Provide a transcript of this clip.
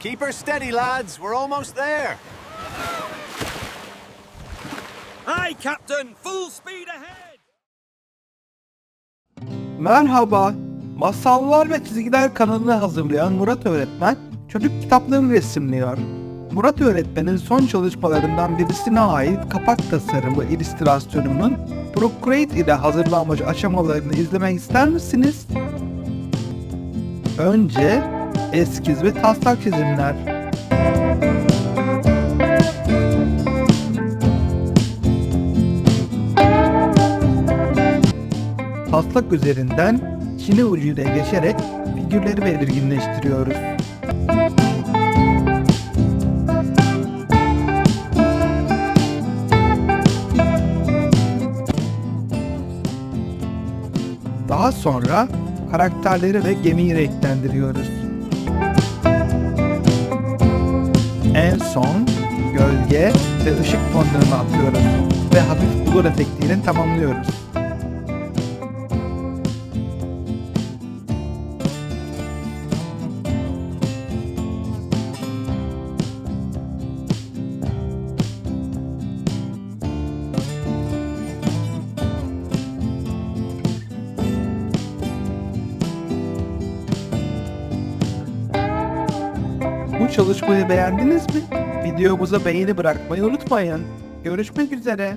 Keep her steady, lads. We're almost there. Aye, Captain! Full speed ahead! Merhaba, Masallar ve Çizgiler kanalını hazırlayan Murat Öğretmen çocuk kitaplarını resimliyor. Murat Öğretmen'in son çalışmalarından birisine ait kapak tasarımı illüstrasyonunun Procreate ile hazırlanmış aşamalarını izlemek ister misiniz? Önce eskiz ve taslak çizimler. taslak üzerinden çine ucuyla geçerek figürleri belirginleştiriyoruz. Daha sonra karakterleri ve gemiyi renklendiriyoruz. Son gölge ve ışık tonlarını atıyoruz ve hafif blur efektiyle tamamlıyoruz. Bu çalışmayı beğendiniz mi? Videomuza beğeni bırakmayı unutmayın. Görüşmek üzere.